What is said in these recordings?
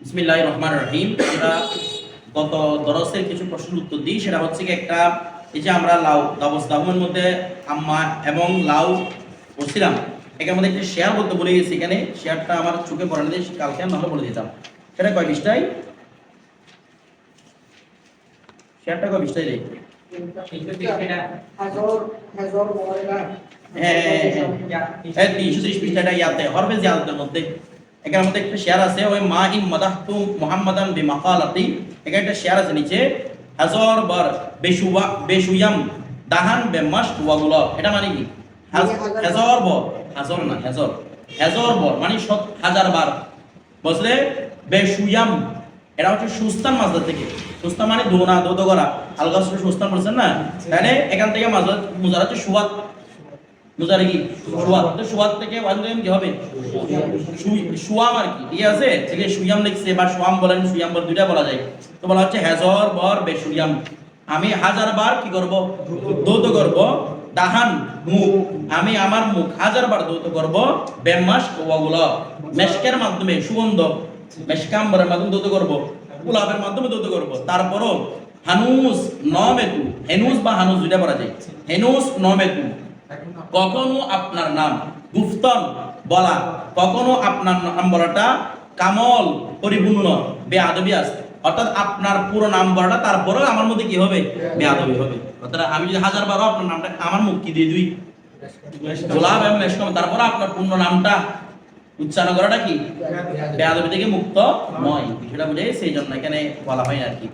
বিসমিল্লাহ রহমান রহিম। আমরা গত দরসের কিছু প্রশ্নের উত্তর দিই। সেটা হচ্ছে কি একটা, এই যে আমরা লাউ, দাবস দাহমের মধ্যে আম্মা এবং লাউ করছিলাম এখানের মধ্যে একটা শেয়ার বলতে বলে গেছি এখানে। শেয়ারটা আমার চোখে পড়ে না কালকে আমি বলে দিতাম। সেটা কয় বিশটাই শেয়ারটা কয় বিশটাই রে? হাজর বলেনা হ্যাঁ। হ্যাঁ তিনশো ত্রিশ পৃষ্ঠাটা ইয়াতে হরবে জিয়াদতের মধ্যে। এখানের মধ্যে একটা শেয়ার আছে ওই মা ইন মাদাহতু মুহাম্মাদান বি মাকালাতি এখানে একটা শেয়ার আছে নিচে হাজার বার বেশুবা বেশুয়াম দাহান বে মাস্ট ওয়াগুলা এটা মানে কি? হাজার বার। হাজার না হাজার। হাজার বার মানে সত হাজার বার। বুঝলে? বেশুয়াম। এটা হচ্ছে সুস্তান মাছদার থেকে। সুস্তান মানে দোনা দোদ করা আলগা সুস্তান বলছেন না? তাহলে এখান থেকে মাছ মুজার হচ্ছে সুয়াত কি থেকে ওয়ান কি হবে আর কি ঠিক আছে লিখছে বা বলেন বল দুইটা বলা যায় তো বলা হচ্ছে হেজর বর আমি হাজার বার কি করব দৌত করব দাহান মুখ আমি আমার মুখ হাজার বার দৌত করব বেমাস ওয়াগুলো মেশকের মাধ্যমে সুগন্ধ মেশকাম্বরের মাধ্যমে দৌত করব গোলাপের মাধ্যমে দৌত করব তারপরও হানুস নমেতু হেনুস বা হানুস দুইটা বলা যায় হেনুস নমেতু কখনো আপনার নাম গুফতন বলা, কখনো আপনার নাম বলাটা কামল, পরিপূর্ণ, বেআদবি আছে। অর্থাৎ আপনার পুরো নাম বলাটা তারপরেও আমার মধ্যে কি হবে? বেআদবি হবে। অর্থাৎ আমি যদি হাজার বারো আপনার নামটা আমার মুখ কি দিয়ে দিই? গোলাপ মেশকম তারপরে আপনার পূর্ণ নামটা উচ্চারণ করাটা কি? বেআদবি থেকে মুক্ত নয়। বিষয়টা বুঝে সেই জন্য এখানে বলা হয় আর কি।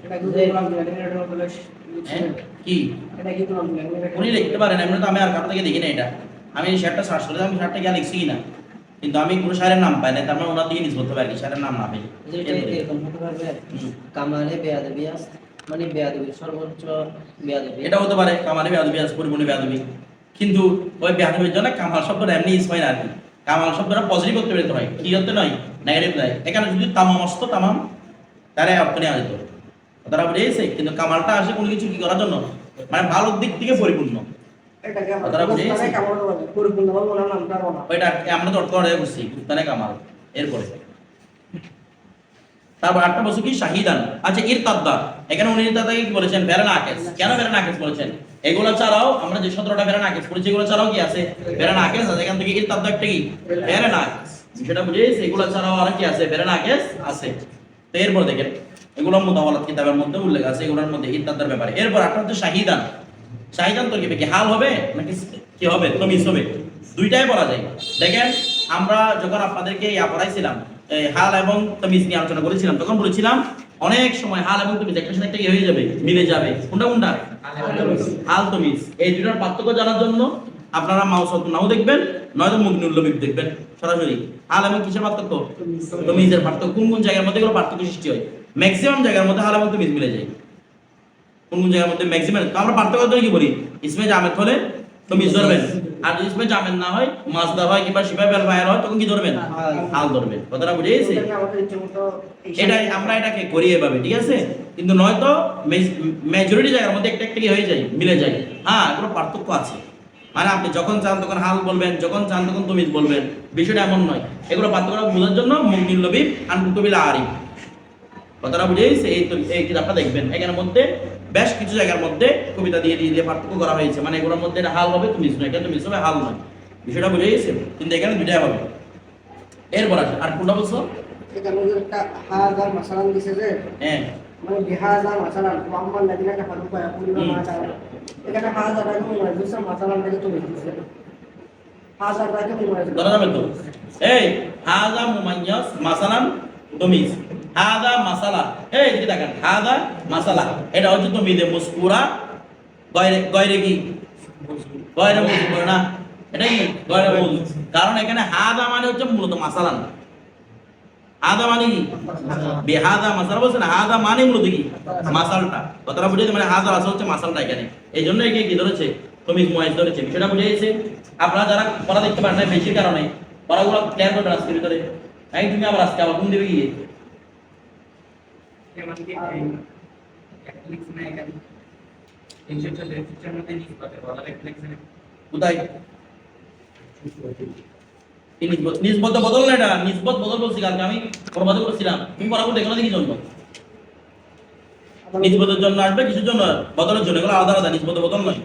কি? হ্যাঁ? কি উনি লিখতে পারেন এমনি তো আমি আর কারও থেকে দেখি না এটা। আমি এই শার্টটা সার্চ করে আমি শার্টটা গিয়ে লিখছি না কিন্তু আমি কোনো শাড়ির নাম পাই না তার মানে ওনার দিকে নিজ বলতে পারি শাড়ির নাম না পাই এটা হতে কামালে বেয়াদবি মানে বেয়াদবি সর্বোচ্চ বেয়াদবি। এটা হতে পারে কামালে বেয়াদবি আছে পরিপূর্ণ বেয়াদবি। কিন্তু ওই বেয়াদবির জন্য কামাল শব্দটা এমনি ইউজ হয় না আর কি। কামাল শব্দটা পজিটিভ করতে পেরেতে হয় কি করতে নয় নেগেটিভ নয়। এখানে যদি তামাম আসতো তামাম তাহলে অর্থ নেওয়া যেত। কথাটা বুঝেছে কিন্তু কামালটা আসে কোনো কিছু কি করার জন্য? মানে ভালো দিক থেকে পরিপূর্ণ? আমরা তো অর্থ কামাল এরপরে। তারপর আটটা বছর কি? শাহিদান। আচ্ছা ইরতাদ্দা এখানে উনি ইরতাদ্দাকে কি বলেছেন? বেরান আকেস। কেন বেরান আকেস বলেছেন? এগুলো ছাড়াও আমরা যে সতেরোটা বেরান আকেস পড়েছি এগুলো ছাড়াও কি আছে? বেরান আকেস আছে। এখান থেকে একটা কি? বেরান আকেস। এগুলো ছাড়াও আর কি আছে? বেরান আকেস আছে। তো এরপর দেখেন এগুলো মুতাওয়ালাত কিতাবের মধ্যে উল্লেখ আছে, এগুলোর মধ্যে ইরতাদ্দার ব্যাপারে। এরপর আটটা হচ্ছে শাহিদান। শাহিদান তো কি হাল হবে? নাকি কি হবে? তমিজ হবে। দুইটাই বলা যায়। দেখেন, আমরা যখন আপনাদেরকে ইয়া পড়াইছিলাম হাল এবং তমিজ নিয়ে আলোচনা করেছিলাম, তখন বলেছিলাম, অনেক সময় হাল এবং তমিজ একটা সাথে একটা কি হয়ে যাবে, মিলে যাবে। কোনটা কোনটা? হাল তমিজ। এই দুটার পার্থক্য জানার জন্য আপনারা মাউস নাও দেখবেন, নয়তো মুগনুল লবিব দেখবেন। সরাসরি, হাল এবং কিসের পার্থক্য? তমিজের পার্থক্য। কোন কোন জায়গার মধ্যে এগুলো পার্থক্য সৃষ্টি হয়? ম্যাক্সিমাম জায়গার মধ্যে হাল এবং তমিজ মিলে যায়। কোন কোন জায়গার মধ্যে ম্যাক্সিমাম তো আমরা পার্থক্য কি বলি ইসমে জামেদ হলে তমিজ ধরবেন। আর যদি ইসমে জামেদ না হয় মাজদা হয় কিংবা শিবা বেল ফায়ার হয় তখন কি ধরবেন? হাল ধরবেন। কথাটা বুঝে গেছে? এটাই আমরা এটাকে করি এভাবে ঠিক আছে? কিন্তু নয়তো মেজরিটি জায়গার মধ্যে একটা একটা কি হয়ে যায় মিলে যায়। হ্যাঁ এগুলো পার্থক্য আছে। মানে আপনি যখন চান তখন হাল বলবেন যখন চান তখন তমিজ বলবেন। বিষয়টা এমন নয়। এগুলো পার্থক্য বোঝার জন্য মুগনিল লবিব আনকুতবিল আরিফ কথাটা বুঝে গেছে এই এই কিতাবটা দেখবেন। এখানের মধ্যে বেশ কিছু জায়গার মধ্যে কবিতা দিয়ে দিয়ে দিয়ে পার্থক্য করা হয়েছে। মানে এগুলোর মধ্যে হাল হবে তুমি নয় এটা তুমি হবে হাল নয়। বিষয়টা বুঝে গেছে কিন্তু এখানে দুটাই হবে। এরপর আছে আর কোনটা বলছো? এখানে একটা হাজার মাসালান দিছে যে হ্যাঁ। মানে বিহাজার মাসালান মোহাম্মদ পায় পূর্ণ মাসালান এখানে হাজার টাকা মাসালান থেকে তুমি দিছে। হাজার ধরা যাবে তো। এই হাজা মুমাইয়াস মাসালান তমিজ হাদা মাসালা। এই দিকে দেখেন, হাদা মাসালা। এটা হচ্ছে তমিদে মুসকুরা, গয়রে গয়রে কি? গয়রে মুসকুরা না? এটা কি? গয়রে মুজ কারণ এখানে হাদা মানে হচ্ছে মূলত মাসালান হাদা মানে কি? বেহাদা মাসালা। বলছে না, হাদা মানে মূলত কি? মাসালটা। কথাটা বুঝে মানে হাজার আসা হচ্ছে মাসালটা এখানে। এই জন্য একে কি ধরেছে? তুমি মহেশ ধরেছে। বিষয়টা বুঝে গেছে আপনারা যারা পড়া দেখতে পারেন না, বেশির কারণে। পড়াগুলো ক্লিয়ার করবেন আজকের ভিতরে এই তুমি আবার আজকে আবার কোন দেবে গিয়ে? যেমন কি এই ক্যাথলিক্স না এখানে তিনশো চল্লিশ খ্রিস্টান মধ্যে নিষ্পাতে বলার ক্যাথলিক্স কোথায় নিসবত নিসবত বদল বদল তুমি কি জন্য জন্য আসবে কিছুর জন্য বদলের জন্য আলাদা আলাদা নিসবত বদল নয়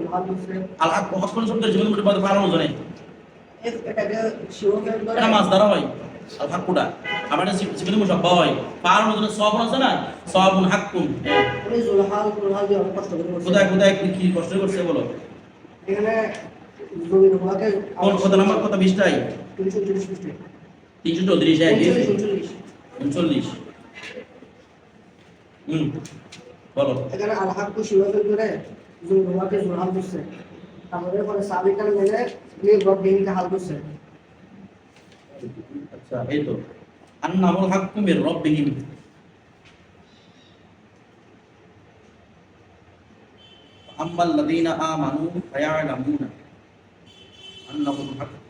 মুহাম্মদ হক হক শব্দের জীবন পারানো জানে ধরে এটা মাছ দ্বারা হয় আল হাক্কুটা আমার এটা জীবন মুসাব্বা হয় পারানো জন্য সব আছে না? সবুন হাক্কুন। উনি জুলহাল জুলহাল দিয়ে অনেক কষ্ট করে কি- কষ্ট করছে বলো? এখানে জমির হওয়াকে কত নাম্বার কত তিনশো তিনশো হুম বলো। এখানে আল হাক্কু ধরে জমির হওয়াকে জুলহাল করছে। তারপরে পরে সাবিকার মেলে মির রাব্বিহিমকে হাল করছে। আচ্ছা এই তো। আন্নাহুল হাক্কু মির রাব্বিহিম। আম্মাল লাযীনা আমানু ফায়ালামুনা। আন্নাহুল হাক্কু।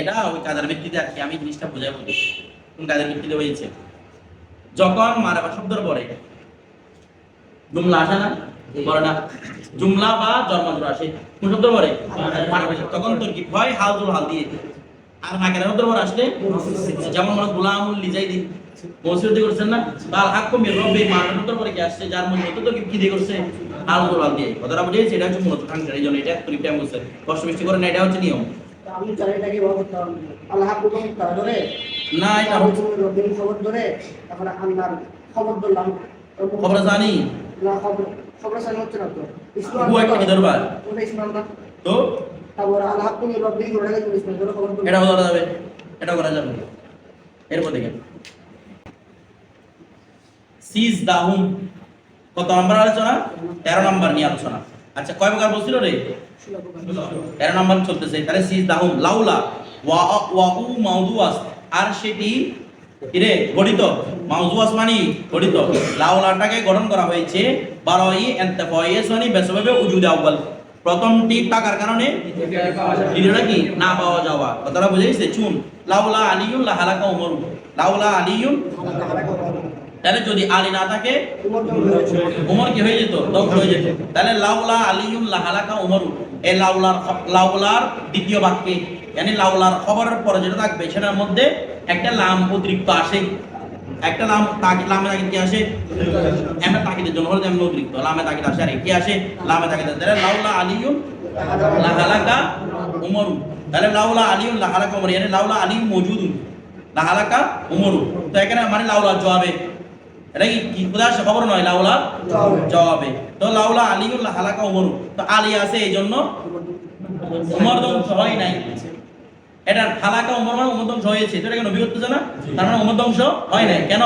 এটা ওই কাদের ভিত্তিতে আর কি, আমি জিনিসটা বোঝাই বলি কোন কাদের ভিত্তিতে হয়েছে? যখন মারাবা পরে জুমলা আসে না? বলে না। জুমলা বা আসে। কোন শব্দের পরে? শব্দ। তখন তোর কি হয় হাল দিয়ে। আর শব্দের পরে আসলে যেমন মানে করছেন না, তার পরে কি আসছে? যার মধ্যে তো কি দিয়ে করছে? হাল দিয়ে। কথাটা বুঝেছি এটা হচ্ছে মূলত এই জন্য এটা কষ্ট মিষ্টি করে না, এটা হচ্ছে নিয়ম। আমি এটাকে ব্যবহার করতাম আল হাক্কু মুক্তা ধরে না এটা হচ্ছে খবর ধরে তারপরে খবর ধরলাম। খবর জানি। না খবর খবর জানি হচ্ছে না তো। একটা কি ধরবা ওটা ইসলাম না? তো? তারপর আল হাক্কু মির রাব্বিহিম ওটাকে তুমি ইসলাম ধরে খবর। এটা করা যাবে। এটা করা যাবে। এরপর দেখেন। সিজ দাহুম কত নম্বর আলোচনা? তেরো নম্বর নিয়ে আলোচনা। আচ্ছা কয় প্রকার বলছিল রে? তেরো নম্বর চলতেছে, তাহলে সিজ দাহুম লাউলা, ওয়া ওয়া, উ, মাউদুয়াস, আর সেটি কিরে গঠিত। মাউজুয়াস মানে গঠিত। লাউলাটাকে গঠন করা হয়েছে বারোই এন্তেফয়েস মানে বেসভাবে উজুদ আউয়াল। প্রথমটি টাকার কারণে দ্বিতীয়টা কি? না পাওয়া যাওয়া। কথাটা বুঝাইছে চুন। লাউলা আলিউন লাহালাকা উমর লাউলা আলিউন তাহলে যদি আলী না থাকে, উমর কি হয়ে যেত? ধ্বংস হয়ে যেত। তাহলে লাউলা আলিউন লাহালাকা উমর এই লাউলার লাউলার দ্বিতীয় বাক্যে মানে লাউলার খবরের পরে যেটা থাকবে, সেটার মধ্যে একটা লাম অতিরিক্ত আসে। একটা লাম তাকি লামে তাকিদ কি আসে? আমরা তাকিদের জন্য হলো যেমন অতিরিক্ত। লামে তাকিদ আসে, আর কি আসে? লামে তাকিদ তাহলে লাউলা আলিউন লাহালাকা উমরু তাহলে লাউলা আলিউন লাহালাকা উমর মানে লাউলা আলিউন মজুদুন লাহালাকা উমরু তো এখানে মানে লাউলা জবাবে এটা কি আসে খবর নয় লাউলা? জবাবে। তো লাউলা উমরু। তো আলী আছে এই জন্য? ধ্বংস হয় নাই। এটা হালাকা মানে ধ্বংস হয়েছে তো এটা নবী না তার মানে ধ্বংস হয় নাই। কেন?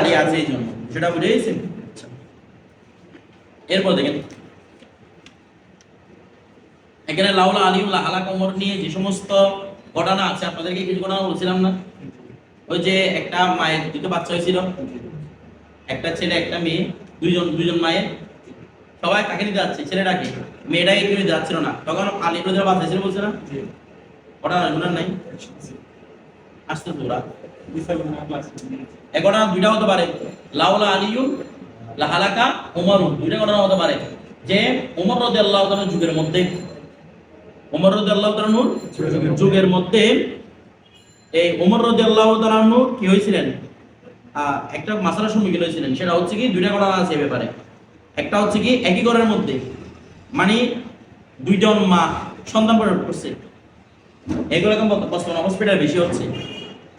আলী আছে এই জন্য। সেটা বুঝে আচ্ছা। এরপর দেখেন। এখানে লাউলা আলিউল্লাহ হালাক ওমর নিয়ে যে সমস্ত ঘটনা আছে আপনাদেরকে কিছু ঘটনা বলছিলাম না? ওই যে একটা মায়ের দুটো বাচ্চা হয়েছিল। একটা ছেলে একটা মেয়ে দুইজন দুইজন মায়ের। সবাই কাকে নিতে যাচ্ছে? ছেলেটাকে। মেয়েটাকে কেউ যাচ্ছিল না। তখন আলী রোদের বাচ্চা ছিল বলছে না? ঘটনা শুনার নাই? আসতে তোরা এ ঘটনা দুইটা হতে পারে। লাউলা আলিউন লাহালাকা উমরুন। দুইটা ঘটনা হতে পারে। যে উমর রদি আল্লাহ যুগের মধ্যে। উমর রদি আল্লাহ যুগের মধ্যে। এই উমর রদি আল্লাহ কি হয়েছিলেন? একটা মাসালার সম্মুখীন হয়েছিলেন, সেটা হচ্ছে কি দুইটা ঘটনা আছে এ ব্যাপারে। একটা হচ্ছে কি একই ঘরের মধ্যে মানে দুইজন মা সন্তান প্রসব করছে। এগুলো এখন বর্ত- বর্তমানে হসপিটাল বেশি হচ্ছে।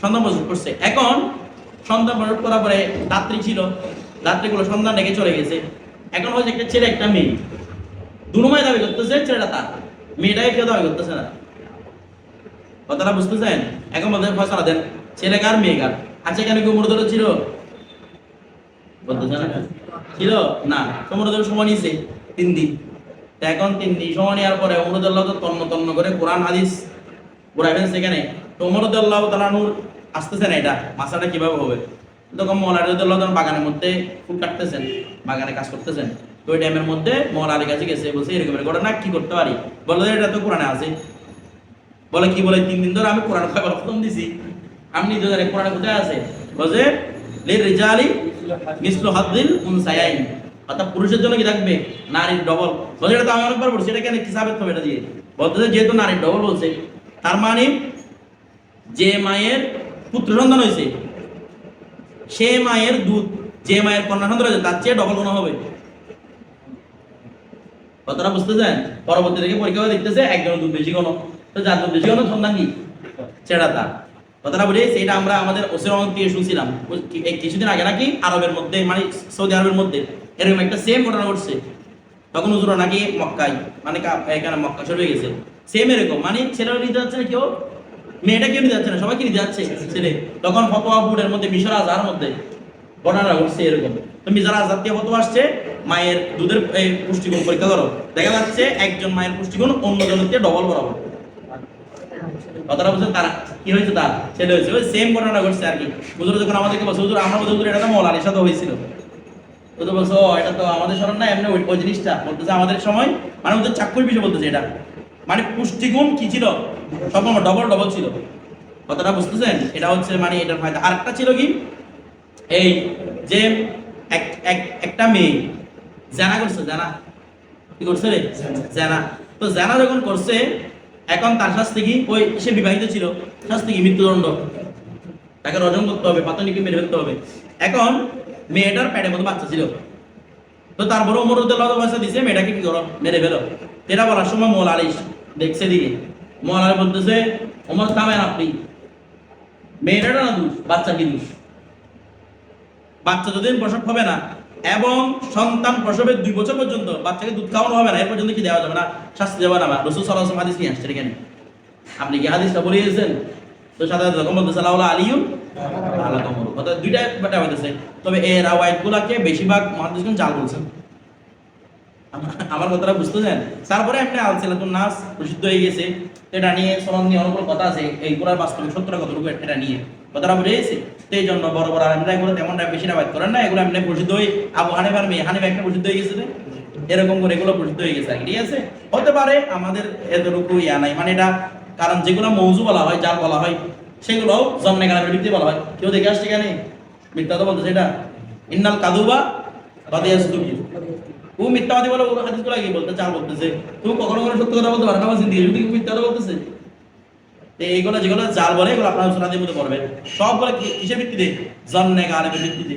সন্তান প্রসব করছে। এখন সন্তান প্রসব করার পরে রাত্রি ছিল রাত্রিগুলো সন্তান রেখে চলে গেছে। এখন হচ্ছে একটা ছেলে, একটা মেয়ে। দুনুমায় দাবি করতেছে, ছেলেটা তার। মেয়েটাকে কেউ দাবি করতেছে না। কথাটা বুঝতে বুঝতেছেন? এখন বলতে ফসলা দেন, ছেলে কার, মেয়ে কার? আচ্ছা কেন কেউ মরদল ছিল? ছিল? না সমুদ্রের সময় নিয়েছে, তিন দিন। এখন তিন দিন সময় নেওয়ার পরে অমরুদুল্লাহ তো তন্ন তন্ন করে কোরআন, হাদিস ঘুরাইবেন সেখানে তো অমরুদুল্লাহ তালানুর আসতেছে না এটা মাসাটা কীভাবে হবে? তখন মৌলারুদ্দুল্লাহ তখন বাগানের মধ্যে ফুল কাটতেছেন, বাগানে কাজ করতেছেন। তো ওই টাইমের মধ্যে মোহর আলীর কাছে গেছে, বলছে এরকম ঘটনা কি করতে পারি? বলে এটা তো কোরআনে আছে। বলে, কি বলে? তিন দিন ধরে আমি কোরআন খবর খতম দিছি। আমি কোথায় আছে? লির রিজালি মিসলু উনসায়াইন। অর্থাৎ পুরুষের জন্য কি থাকবে? নারীর ডবল। এটা তো আমি অনেকবার বলছি, এটা কেন এটা দিয়ে? বলতেছে, যেহেতু নারীর ডবল বলছে, তার মানে যে মায়ের পুত্র সন্তান হয়েছে, সে মায়ের দুধ, যে মায়ের কন্যা সন্তান হয়েছে, তার চেয়ে ডবল কোনো হবে। কথাটা বুঝতেছেন? পরবর্তী থেকে পরীক্ষা দেখতেছে একজন দুধ বেশি কোনো তো যার দুধ বেশি কোনো সন্তান কি? সেটা তার। কথাটা বুঝে সেটা আমরা আমাদের ওসির রহমান থেকে শুনছিলাম। কিছুদিন আগে নাকি আরবের মধ্যে মানে সৌদি আরবের মধ্যে এরকম একটা সেম ঘটনা ঘটছে। তখন হুজুর নাকি মক্কায় মানে এখানে মক্কা শরীফে গেছে। সেম এরকম মানে ছেলেরা নিতে যাচ্ছে না কেউ? মেয়েটা কেউ নিতে যাচ্ছে না সবাই কি নিতে যাচ্ছে ছেলে। তখন ফতোয়া বোর্ডের মধ্যে, মিশর আজহার মধ্যে ঘটনা ঘটছে এরকম। তো মিজার আজাদ দিয়ে ফতোয়া আসছে, মায়ের দুধের পুষ্টিগুণ পরীক্ষা করো। দেখা যাচ্ছে একজন মায়ের পুষ্টিগুণ অন্য জনের থেকে ডবল বরাবর। কথাটা বলছেন তারা কি হয়েছে তার? ছেলে হয়েছে। ওই সেম ঘটনা ঘটছে আর কি। হুজুর যখন আমাদেরকে বলছে হুজুর আমরা বলতে হুজুর এটা তো মৌলানির সাথে হয়েছিল তো তো বলছো "ও, এটা তো আমাদের স্মরণ না এমনি ওই- জিনিসটা। বলতেছে আমাদের সময় মানে ওদের চাক্ষুর বিষয় বলতেছে এটা। মানে পুষ্টিগুণ কি ছিল? সব ডবল ডবল ছিল। কথাটা বুঝতেছেন? এটা হচ্ছে মানে এটার ফায়দা। আরেকটা ছিল কি? এই যে এক এক- একটা মেয়ে জানা করছে জানা? কি করছে রে? জানা। তো জানা যখন করছে এখন তার শাস্তি কি? ওই সে বিবাহিত ছিল। শাস্তি কি? মৃত্যুদণ্ড। তাকে রজন করতে হবে, পাতনিকে মেরে ফেলতে হবে। এখন মেয়েটার পেটের মতো বাচ্চা ছিল। তো তারপরে ওমর পয়সা দিছে, মেয়েটাকে কি করো? মেরে ফেলো। এটা বলার সময় মোল আলিস দেখছে দিকে মোল আলী বলতেছে ওমর থামেন আপনি। মেয়েটা না দোষ বাচ্চা কি দোষ? বাচ্চা যতদিন প্রসব হবে না এবং সন্তান প্রসবের দুই বছর পর্যন্ত বাচ্চাকে দুধ খাওয়ানো হবে না এর পর্যন্ত কি দেওয়া যাবে না? শাস্তি দেওয়া না। রসুল সাল্লাহ হাদিস নিয়ে আসছে এখানে? আপনি কি হাদিসটা বলিয়েছেন? তো রকম বলতেছে আল্লাহ কমর অর্থাৎ দুইটা ব্যাপারটা হইতেছে। তবে গুলাকে বেশিরভাগ মহাদিসগণ জাল বলছেন। আমার- কথাটা বুঝতেছেন? তারপরে এমনি আলসিলাতুন নাস প্রসিদ্ধ হয়ে গেছে। এটা নিয়ে সমান নিয়ে অনেক কথা আছে। এই পুরার বাস্তবিক সত্যটা কতটুকু এটা নিয়ে। কথাটা বুঝে গেছে? এই জন্য বড় বড় আলমরা এগুলো তেমনটা বেশি রাবাদ করেন না, এগুলো এমনি প্রসিদ্ধ হয়ে আবু হানিফার মেয়ে হানিফা একটা প্রসিদ্ধ হয়ে গেছে এরকম করে এগুলো প্রসিদ্ধ হয়ে গেছে ঠিক আছে? হতে পারে আমাদের এতটুকু ইয়া নাই মানে এটা কারণ যেগুলো মৌজু বলা হয় জাল বলা হয় সেগুলো জন্মে গানের ভিত্তি বলা হয়। কেউ দেখে আসছে কেন মিথ্যা তো বলতেছে এটা। ইন্নাল কাদুবা বাদিয়াস দুকি ও মিথ্যাবাদী বলে ওর হাদিসগুলো কি বলতে চাল বলতেছে। তুমি কখনো কোনো সত্য কথা বলতে পারো না জিন্দিগি যদি মিথ্যা বলতেছে। এইগুলো যেগুলো জাল বলে, এগুলো আপনার সুরাদের মধ্যে পড়বে সব বলে কিসের ভিত্তিতে? জন্মে গানের ভিত্তিতে।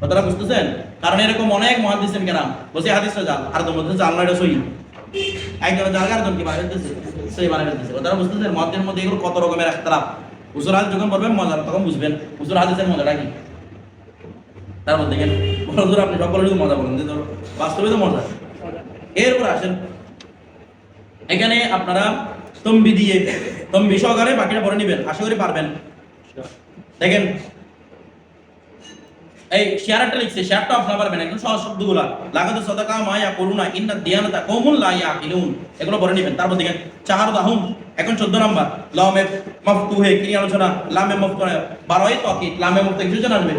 কথাটা বুঝতেছেন? কারণ এরকম অনেক মহাদিসেন কেন বলছে হাদিসটা জাল, আর তোর মধ্যে জাল না এটা সই। একজন জাল আর কি সই কথাটা বুঝতেছেন? মধ্যে এগুলো কত রকমের হুজুর হাদিস যখন পড়বেন তখন বুঝবেন। হুজুর হাদিসের মজাটা কি? তারপর দেখেন হুজুর, আপনি শুধু মজা বলেন যে ধরো। বাস্তবে তো মজা। এরপর আসেন। এখানে আপনারা তম্বি দিয়ে, তম্বি সহকারে বাকিটা পরে নেবেন, আশা করি পারবেন। দেখেন, এই শেয়ারটা লিখছে, শেয়ারটা আপনারা পারবেন, একদম সহজ শব্দগুলা। লাগাতে সদাকা মায়া করুনা ইন্না দিয়ানাতা কৌমুল লা ইয়াকিলুন। এগুলো পরে নেবেন। তারপর দেখেন, চাহার দাহুম এখন 14 নাম্বার। লামে মাফতুহে, কি আলোচনা? লামে মাফতুহে, বারোই তাকিদ, লামে মাফতুহে, কিছু জানা আসবে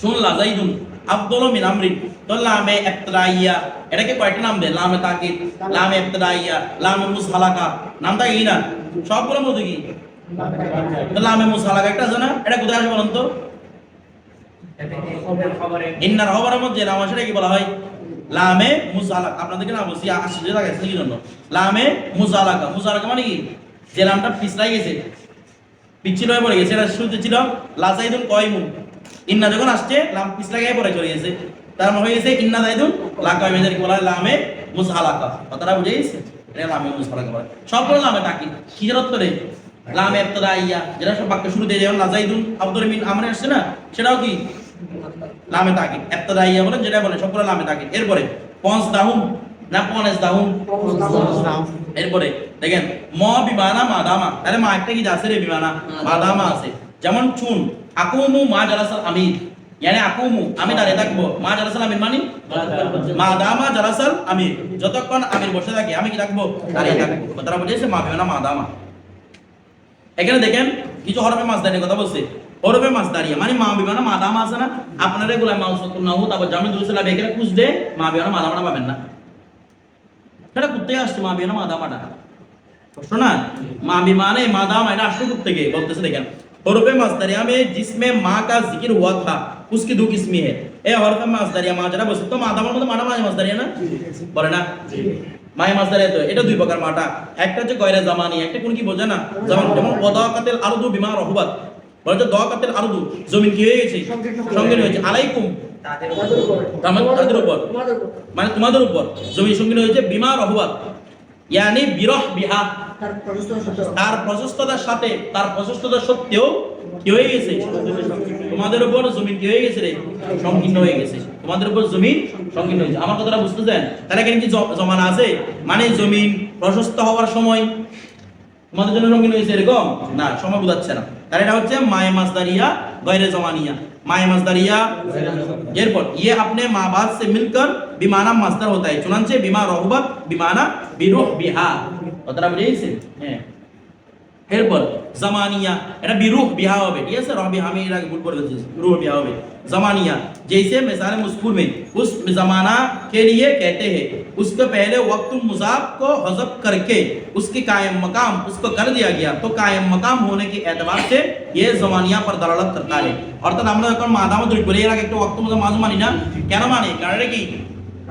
শুন লাজাইদুন আব্দুল মিন আমরি তো লামে ইবতদাইয়া এটাকে কয়টা নাম দেয়? লামে তাকিদ, লামে ইবতদাইয়া লামে মুসহালাকা। নামটা কি না? সবগুলো মধ্যে কি? লামে মুসহালাকা একটা আছে না? এটা কোথায় আসে বলুন তো? ইন্নার খবরের মধ্যে লাম আসলে কি বলা হয়? লামে মুজালাক আপনাদেরকে নাম বলছি আশ্চর্য লাগে কি জন্য। লামে মুজালাকা মুজালাকা মানে কি? যে লামটা পিছলাই গেছে পিছিল হয়ে পড়ে গেছে, এটা শুরুতে ছিল লাজাইদুন কয়মুন ইন্না যখন আসছে লাম পিছলা গিয়ে পড়ে চলে গেছে। তার মানে হয়ে গেছে ইন্না জাইদুন লাকা মেজার কি বলা হয় লামে মুজালাকা কথাটা বুঝে গেছে? এটা লামে মুজালাকা বলে। সবগুলো লামে তাকি কিসের উত্তরে লামে ইবতদাইয়া যেটা সব বাক্য শুরুতে যেমন লাজাইদুন আব্দুর মিন আমরে আসছে না সেটাও কি? লামে তাকিদ ইবতদাইয়া বলেন যেটা বলে সবগুলো লামে তাকিদ এরপরে পঞ্চ দাহুম না পনেস দাহুম এরপরে দেখেন ম বিমানা মাদামা। তাহলে মা একটা কি আছে রে বিমানা? মাদামা আছে। যেমন চুন আকৌমু মা জালাসাল আমি দাঁড়িয়ে থাকব মা জালাসাল মা দামা জালাসাল যতক্ষণ বসে থাকি, আমি কি থাকব দাঁড়িয়ে থাকব তারা বুঝেছে, মা মা দামা এখানে দেখেন, কিছু হরফে মাছ দাঁড়িয়ে কথা বলছে। হরফে মাছ দাঁড়িয়ে মানে মা মা দামা আছে না? এগুলো মা না তারপর এখানে খুঁজ দে মা বিমানা মা দামাটা পাবেন না। সেটা করতে আসছে, মা বিমানা মা দামাটা কষ্ট না? মা বিমানে মা দামা মানে এটা আসছে করতে গিয়ে বলতেছে দেখেন। হরফে মাসদারিয়া में जिसमें माँ का जिक्र हुआ था उसकी दो किस्में है এ হরফে মাসদারিয়া মা যারা বলছে তো মাদামের মধ্যে মানা মাঝে মাসদারিয়া না বলে না মায়ে মাসদারিয়া তো এটা দুই প্রকার মাটা একটা হচ্ছে গয়রে জামানি একটা কোন কি বোঝে না যেমন যেমন ওয়াদাকাতিল আরদু বিমা রহবাত বলে যে দাকাতিল আরদু জমিন কি হয়ে গেছে সঙ্গীন হয়েছে আলাইকুম তাদের তাদের উপর তাদের- তাদের উপর। তোমাদের উপর মানে তোমাদের উপর জমিন সঙ্গীন হয়েছে বিমা রহবাত ইয়ানি বিরহ বিহা। তার তার প্রশস্ততার সাথে তার প্রশস্ততা সত্ত্বেও কি হয়ে গেছে? তোমাদের উপর জমিন কি হয়ে গেছে রে? সংকীর্ণ হয়ে গেছে। তোমাদের উপর জমিন সংকীর্ণ হয়েছে আমার কথাটা বুঝতেছেন? তাহলে এখানে কি জ- জমানা আছে? মানে জমিন প্রশস্ত হওয়ার সময় তোমাদের জন্য রঙিন হয়েছে এরকম? না সময় বোঝাচ্ছে না। তাহলে এটা হচ্ছে মায়ে মাসদারিয়া गैर जवानिया माए मजदरिया एयरपोर्ट। ये अपने माँ बाप से मिलकर बीमाना मस्तर होता है, चुनंचे बीमा रोहबत बीमाना बिरोह बिहार। से বুঝেছেন হ্যাঁ এরপর জামানিয়া এটা বিরুহ বিহা হবে ঠিক আছে রবি আমি এর আগে ভুল করে দিয়েছি রুহ বিহা হবে जमानिया जैसे मिसाल मुस्कुर में उस जमाना के लिए कहते हैं उसके पहले वक्त मुजाफ को हजब करके उसकी कायम मकाम उसको कर दिया गया तो कायम मकाम होने के एतबार से ये जमानिया पर दलालत करता है অর্থাৎ আমরা যখন মাদামা দুই করে এর আগে একটা ওয়াক্ত মুজাফ মাঝ মানি না কেন মানি কারণ কি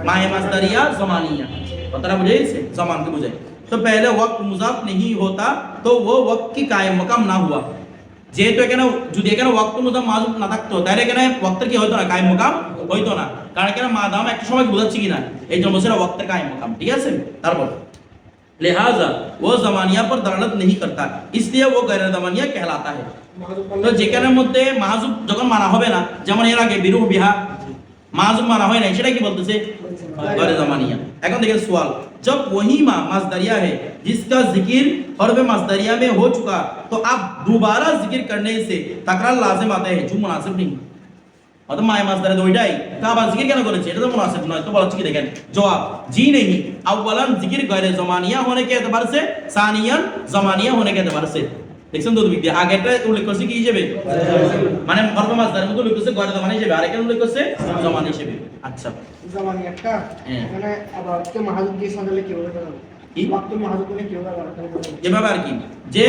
মায়ে মাসদারিয়া জমানিয়া কথাটা বুঝেছে জমানকে বুঝায় तो पहले वक्त मुजाफ नहीं होता तो वो वक्त की कायम मकाम ना हुआ যেহেতু এখানে যদি এখানে ওয়াক্ত মুজাম মাজুব না থাকতো তাহলে এখানে ওয়াক্তের কি হতো না কায়েম মুকাম হইতো না কারণ এখানে মাদাম একটা সময় বোঝাচ্ছে কিনা এই জন্য সেটা ওয়াক্তের কায়েম মুকাম ঠিক আছে তারপর लिहाजा वो जमानिया पर दलालत नहीं करता इसलिए वो गैर जमानिया कहलाता है তো যেখানের মধ্যে মাহাজুব যখন মানা হবে না যেমন এর আগে বিরুহ বিহা মাহাজুব মানা হয় না সেটা কি বলতেছে गैर जमानिया এখন देखिए सवाल जब वही माँ मजदरिया है जिसका जिक्र हर्फ मजदरिया में हो चुका तो अब दोबारा जिक्र करने से तकरार लाजिम आता है जो मुनासिब नहीं অত মায় মাস ধরে ওইটাই তা আবার জিকির কেন করেছে এটা তো মুনাসিব নয় তো বলা কি দেখেন জবাব জি नहीं अव्वलन जिक्र गैर जमानिया होने के एतबार से सानियन जमानिया होने के एतबार से দেখছেন তো আগেটা উল্লেখ করছে কি হিসেবে? মানে মধ্যে উল্লেখ করছে জমানি হিসেবে। উল্লেখ করছে জমানি হিসেবে। আচ্ছা। জামানি একটা হ্যাঁ। আবার কে মাহাজুব দিয়ে সাজালে কি হবে? জানো কি? ওয়াক্ত মাহাজুব করে কি হবে আবার এখানে বলো। যেভাবে আর কি? যে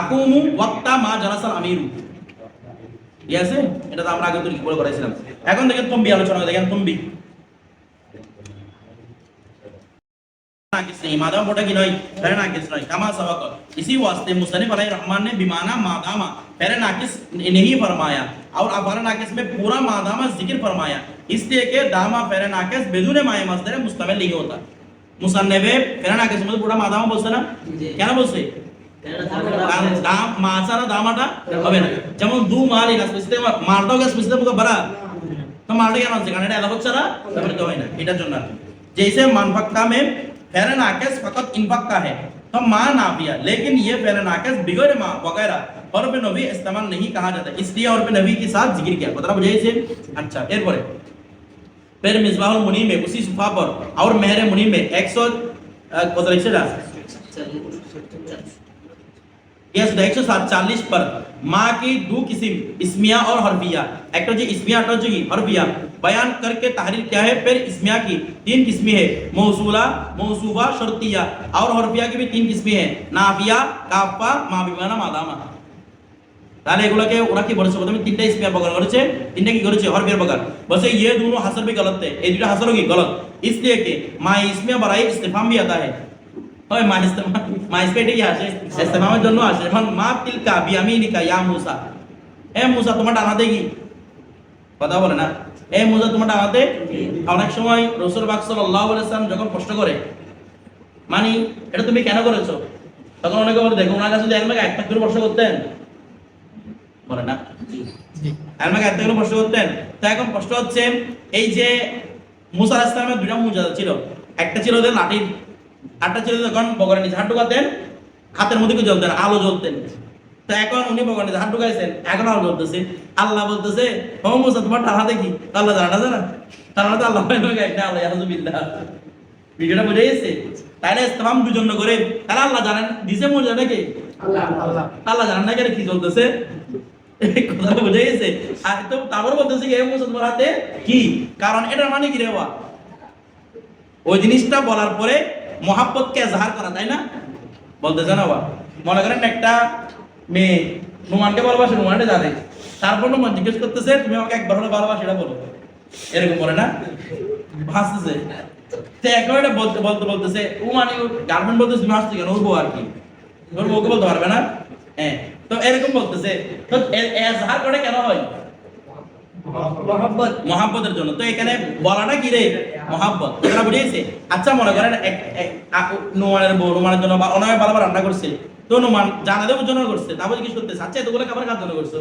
আকুমু ওয়াক্তা মা জালাসাল আমিরু। ঠিক আছে? এটা তো আমরা আগে তো কি করে করেছিলাম। এখন দেখেন তম্বি আলোচনা করে দেখেন তম্বি। नाकिस नहीं मादामा मोटा की नहीं फेरे नाकिस नहीं कमा सबक इसी वास्ते मुसन्निफ अलैहि रहमान ने बिमाना मादामा फेरे नाकिस नहीं फरमाया और अफारा नाकिस में पूरा मादामा जिक्र फरमाया इसलिए कि दामा फेरे नाकिस बिदुन माए मसदर मुस्तमिल नहीं होता मुसन्निफ फेरे नाकिस में पूरा मादामा बोलते ना क्या ना बोलते কারণ দাম মাছ আর দামাটা হবে না যেমন দু মাল এই গাছ বেচতে মালটাও গাছ বেচতে মুখে বাড়া তো মালটা কেন আছে কারণ এটা এলাকা ছাড়া তারপরে তো হয় না এটার জন্য আর কি। जैसे मनफक्का में फेरनाकेस फकत इनफक का है तो माँ नाफिया लेकिन ये फेरनाकेस बिगर माँ वगैरह और पे नबी इस्तेमाल नहीं कहा जाता। इसलिए और पे नबी के साथ ज़िक्र किया। पता मुझे इसे। अच्छा एक बोले फिर मिसबाहुल मुनी में, उसी सुफा पर, और मेरे मुनी में 100 एक सौ লিখছে না यस एक सौ चालीस पर माँ की दो किस्म इसमिया और हरफिया एक तो जी इसमिया तो जी हरफिया बयान करके तहरीर क्या है फिर इसमिया की तीन किस्में है मौसूला मौसूबा शर्तिया और हरफिया की भी तीन किस्में है नाफिया काफा মাবিমানা মাদামা তাহলে এগুলোকে ওরা কি বলেছে প্রথমে তিনটা ইসমিয়ার বগার করেছে তিনটা কি করেছে হরফের বগার বলছে ये दोनों हसर भी गलत है ये দুটো हसर होगी गलत इसलिए कि मा इसमिया बराई इस्तिफाम भी आता है হয় মা ইস্তেমা মা ইসপেটে কি আসে ইস্তেমামের জন্য আসে। এখন মা তিলকা বিয়ামিনিকা ইয়া মুসা। এ মুসা তোমার ডানাতে কি? কথা বলে না। এ মুসা তোমার ডানাতে অনেক সময় রসুল বাক সাল্লাল্লাহু আলাইহি সাল্লাম যখন প্রশ্ন করে মানে এটা তুমি কেন করেছ? তখন অনেকে বলে দেখো ওনার কাছে যদি একমাকে একটা করে প্রশ্ন করতেন। বলে না। একমাকে একটা করে প্রশ্ন করতেন। তো এখন প্রশ্ন হচ্ছে এই যে মুসা আলাইহিস সালামের দুইটা মুজাদা ছিল একটা ছিল ওদের লাঠির আটটা ছিল যখন বগরের নিচে ঢুকাতেন হাতের মধ্যে কি জ্বলতেন? আলো জ্বলতেন। তো এখন উনি বগরের নিচে এখন আলো জ্বলতেছে। আল্লাহ বলতেছে ও মুসা তোমার টাকা দেখি আল্লাহ জানা জানা তার তো আল্লাহ আল্লাহ ভিডিওটা বুঝে গেছে? তাহলে ইসলাম দুজন করে তাহলে আল্লাহ জানেন দিছে মোর জানে কি? আল্লাহ আল্লাহ। আল্লাহ জানেন না কি চলতেছে কথা বুঝে গেছে? আর তো তারপর বলতেছে কি মুসা তোমার হাতে কি? কারণ এটার মানে কি রে ওই জিনিসটা বলার পরে মহাব্বতকে এজাহার করা, তাই না? বলতেছে না বাবা মনে করেন একটা মেয়ে, নুমানকে ভালোবাসে নুমানটা জানে তারপর নুমান জিজ্ঞেস করতেছে, তুমি আমাকে একবার হলে ভালোবাসো এটা বলো। এরকম বলে না? হাসতেছে তো এখন এটা বলতে বলতে, বলতেছে ও মানে গার্লফ্রেন্ড বলতেছে, তুমি হাসতে কেন? ওর বউ আর কি? ওর বউকে বলতে পারবে না? হ্যাঁ। তো এরকম বলতেছে, তো এজাহার করে কেন হয়? মহাব্বতের জন্য। তো এখানে বলাটা কি রে? মহাব্বত। বুঝিয়েছে আচ্ছা মনে করেন নোমানের বউ, নোমানের জন্য বা ভালো রান্না করছে। তো নোমান জানা দেবো জন্য করছে। করতেছে আচ্ছা এতগুলো খাবার জন্য করছ?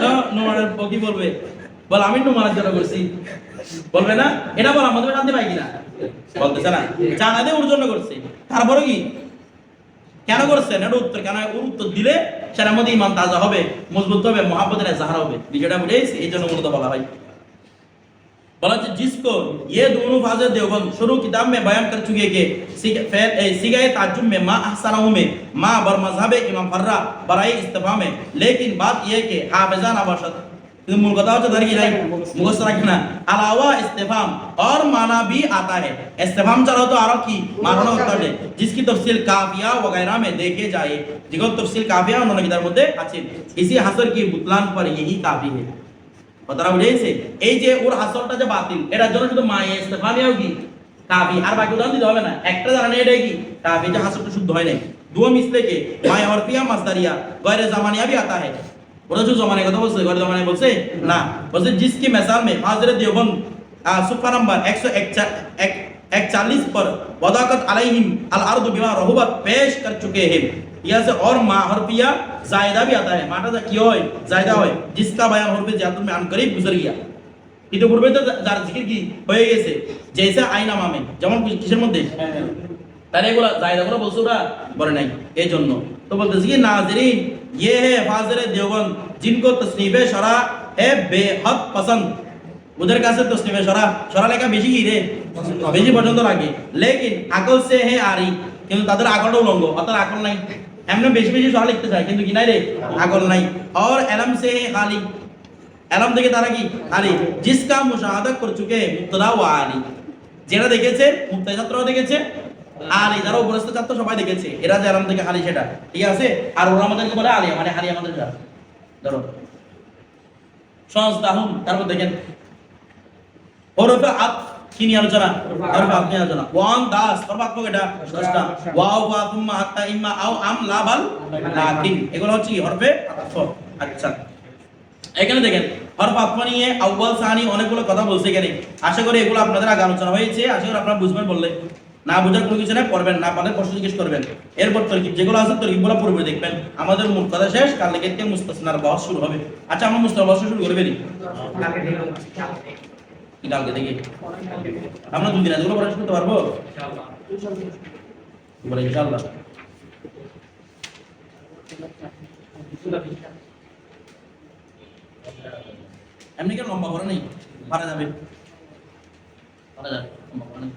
তো নোমানের কি বলবে? বল, আমি নোমানের জন্য করছি। বলবে না? এটা বল, আমাদের শান্তি পাই কিনা? বলতেছে না। জানা ওর জন্য করছে। তারপরে কি? কেন করছেন এটা উত্তর কেন ওর উত্তর দিলে সেটার মধ্যে ইমান তাজা হবে মজবুত হবে মহাব্বতের জাহার হবে বিষয়টা বুঝেছি এই জন্য মূলত বলা হয় बोला कि जिसको ये दोनों फाजे देवबंद शुरू किताब में बयान कर चुके कि सिग- फे- ए, सिगाए ताजुब में माँ अहसनाऊ में माँ बर मजहब इमाम फर्रा बराई इस्तीफा में लेकिन बात यह कि हाफिजा नबाशत কিন্তু মূল কথা হচ্ছে ধর কি নাই মুখস্থ রাখি না আলাওয়া ইস্তেফাম और माना भी आता है इस्तेफाम ছাড়াও তো আরো কি মানানো হতে হবে जिसकी तफसील काफिया वगैरह में देखे जाए যেগুলো তফসিল কাফিয়া অন্য কিতাবের মধ্যে আছে इसी হাসর की बुतलान पर यही काफी है কথাটা বুঝেছে এই যে ওর হাসলটা যে বাতিল এটার জন্য শুধু মা ইস্তেফা নিয়েও কি কাফি আর বাকি উদাহরণ দিতে হবে না একটা জানা এটাই কি কাফি যে হাসলটা শুদ্ধ হয় নাই দুয়া মিসলে के माय हरफिया मजदरिया गैर जमानिया भी आता है ওরা যে জমানের কথা বলছে ঘরে জমানায় বলছে না বলছে জিসকি মেসাল মে হাজরত দেওবন্দ সুফা নাম্বার একশো एक चालीस पर वदाकत अलहिम अल अर्द बिमा रहुबा पेश कर चुके हैं यहाँ से और मा हरफिया जायदा भी आता है माटा क्यों है जायदा है जिसका बयान हरफे ज़्यादा में अनकरीब गुजर गया কিন্তু পূর্বে তো যার জিকির কি হয়ে গেছে জেসা আইনা মামে যেমন কিসের মধ্যে তার এগুলো জায়দাগুলো বলছে ওরা বলে নাই এই জন্য তো বলতেছি কি নাজরিন ये है फाजिर देवबंद जिनको तसनीफ शरा है बेहद पसंद ওদের কাছে তসনিফে শরা শরা লেখা বেশি কি রে বেশি পর্যন্ত লাগে লেকিন আকল সে হে আরি কিন্তু তাদের আকলটা উলঙ্গ অর্থাৎ আকল নাই এমনি বেশি বেশি শরা লিখতে চায় কিন্তু কি নাই রে আকল নাই और एलम से है खाली এলম থেকে তারা কি আলী জিসকা মুশাহাদা কর চুকে মুক্তদা ও আলী যেটা দেখেছে মুক্তাই ছাত্ররা দেখেছে আলী যারা উপরস্থ ছাত্র সবাই দেখেছে এরা যে এলম থেকে আলী সেটা। ঠিক আছে? আর ওরা আমাদেরকে বলে আলী মানে আলী আমাদের ধরো। তারপর দেখেন। হরফে আত কি নিয়ে আলোচনা? হরফে আত। নিয়ে আলোচনা। ওয়ান দাস আত এটা? দশটা। ওয়াও ওয়া তুম্মা হাত্তা ইম্মা আও আম লাবাল লাকিন এগুলো হচ্ছে কি? হরফে আচ্ছা। এখানে দেখেন হরফ আতফ নিয়ে আউয়াল সানি অনেকগুলো কথা বলছে এখানে। আশা করি এগুলো আপনাদের আগে আলোচনা হয়েছে। আশা করি আপনারা বুঝবেন বললে। না বুঝার কোনো কিছু না পড়বেন, না পারলে প্রশ্ন জিজ্ঞেস করবেন। এরপর তরকিব, যেগুলো আছে তরকিবগুলো পুরোপুরি দেখবেন আমাদের মূল কথা শেষ, কাল থেকে মুস্তাসনার বহস শুরু হবে? আচ্ছা আমরা মুস্তাসনার বহস শুরু করে ফেলি কালকে কালকে থেকে? আমরা দুই দিন এগুলো পড়াশোনা করতে পারব? বলে ইনশাআল্লাহ। এমনি কেন লম্বা করে নেই? পারা যাবে। পারা যাবে, লম্বা করে নেই।